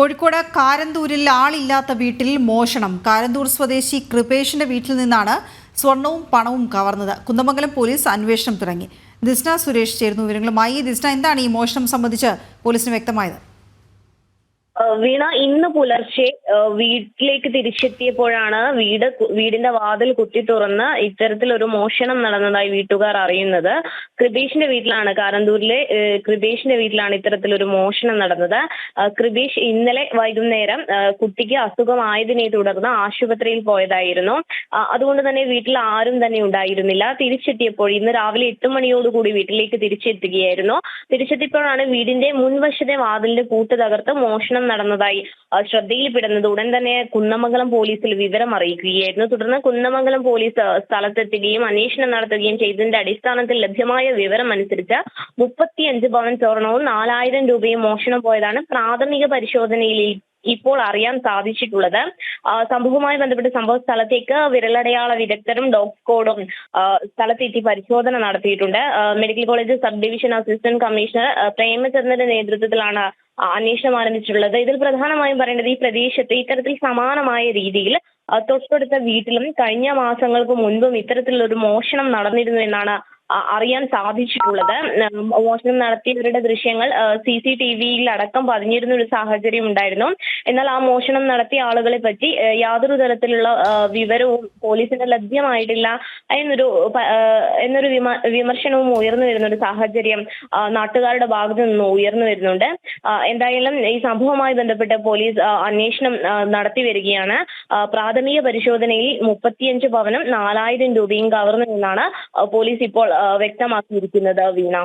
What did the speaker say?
കോഴിക്കോട് കാരന്തൂരിൽ ആളില്ലാത്ത വീട്ടിൽ മോഷണം. കാരന്തൂർ സ്വദേശി കൃപേഷിന്റെ വീട്ടിൽ നിന്നാണ് സ്വർണവും പണവും കവർന്നത്. കുന്ദമംഗലം പോലീസ് അന്വേഷണം തുടങ്ങി. ദിസ്ന സുരേഷ് ചേരുന്നു വിവരങ്ങളുമായി. ദിസ്ന എന്താണ് ഈ മോഷണം സംബന്ധിച്ച് പോലീസിന് വ്യക്തമായത്? വീണ ഇന്ന് പുലർച്ചെ വീട്ടിലേക്ക് തിരിച്ചെത്തിയപ്പോഴാണ് വീട് വീടിന്റെ വാതിൽ കുത്തി തുറന്ന് ഇത്തരത്തിൽ ഒരു മോഷണം നടന്നതായി വീട്ടുകാർ അറിയുന്നത്. കൃപേഷിന്റെ വീട്ടിലാണ് കാരന്തൂരിലെ കൃപേഷിന്റെ വീട്ടിലാണ് ഇത്തരത്തിലൊരു മോഷണം നടന്നത്. കൃപേഷ് ഇന്നലെ വൈകുന്നേരം കുട്ടിക്ക് അസുഖമായതിനെ തുടർന്ന് ആശുപത്രിയിൽ പോയതായിരുന്നു. അതുകൊണ്ട് തന്നെ വീട്ടിൽ ആരും തന്നെ ഉണ്ടായിരുന്നില്ല. തിരിച്ചെത്തിയപ്പോൾ ഇന്ന് രാവിലെ എട്ട് മണിയോടുകൂടി വീട്ടിലേക്ക് തിരിച്ചെത്തുകയായിരുന്നു. തിരിച്ചെത്തിയപ്പോഴാണ് വീടിന്റെ മുൻവശത്തെ വാതിലിന്റെ കൂട്ട് തകർത്ത് മോഷണം നടന്നതായി ആ, ശ്രദ്ധയിൽപ്പെടുന്നത് ഉടൻ തന്നെ കുന്നമംഗലം പോലീസിൽ വിവരം അറിയിക്കുകയായിരുന്നു. തുടർന്ന് കുന്നമംഗലം പോലീസ് സ്ഥലത്തെത്തുകയും അന്വേഷണം നടത്തുകയും ചെയ്തതിന്റെ അടിസ്ഥാനത്തിൽ ലഭ്യമായ വിവരം അനുസരിച്ച് മുപ്പത്തിയഞ്ച് പവൻ സ്വർണവും നാലായിരം രൂപയും മോഷണം പോയതാണ് പ്രാഥമിക പരിശോധനയിൽ ഇപ്പോൾ അറിയാൻ സാധിച്ചിട്ടുള്ളത്. സംഭവവുമായി ബന്ധപ്പെട്ട് സംഭവ സ്ഥലത്തേക്ക് വിരലടയാള വിദഗ്ധരും ഡോഗ് സ്കോഡും സ്ഥലത്തെത്തി പരിശോധന നടത്തിയിട്ടുണ്ട്. Medical college sub division assistant commissioner പ്രേമചന്ദ്രന്റെ നേതൃത്വത്തിലാണ് അന്വേഷണം ആരംഭിച്ചിട്ടുള്ളത്. ഇതിൽ പ്രധാനമായും പറയേണ്ടത് ഈ പ്രദേശത്ത് ഇത്തരത്തിൽ സമാനമായ രീതിയിൽ തൊട്ടടുത്ത വീട്ടിലും കഴിഞ്ഞ മാസങ്ങൾക്ക് മുൻപും ഇത്തരത്തിലുള്ള ഇത്തരത്തിലൊരു മോഷണം നടന്നിരുന്നു എന്നാണ് അറിയാൻ സാധിച്ചിട്ടുള്ളത്. മോഷണം നടത്തിയവരുടെ ദൃശ്യങ്ങൾ സി സി ടി വിയിൽ അടക്കം പതിഞ്ഞിരുന്ന ഒരു സാഹചര്യം ഉണ്ടായിരുന്നു എന്നാൽ ആ മോഷണം നടത്തിയ ആളുകളെ പറ്റി യാതൊരു തരത്തിലുള്ള വിവരവും പോലീസിന് ലഭ്യമായിട്ടില്ല എന്നൊരു എന്നൊരു വിമർശനവും ഉയർന്നു വരുന്ന ഒരു സാഹചര്യം നാട്ടുകാരുടെ ഭാഗത്തു നിന്ന് ഉയർന്നു വരുന്നുണ്ട്. എന്തായാലും ഈ സംഭവവുമായി ബന്ധപ്പെട്ട് പോലീസ് അന്വേഷണം നടത്തി വരികയാണ്. പ്രാഥമിക പരിശോധനയിൽ മുപ്പത്തിയഞ്ച് പവനും നാലായിരം രൂപയും കവർന്നു എന്നാണ് പോലീസ് ഇപ്പോൾ വ്യക്തമാക്കിയിരിക്കുന്നത് വീണ.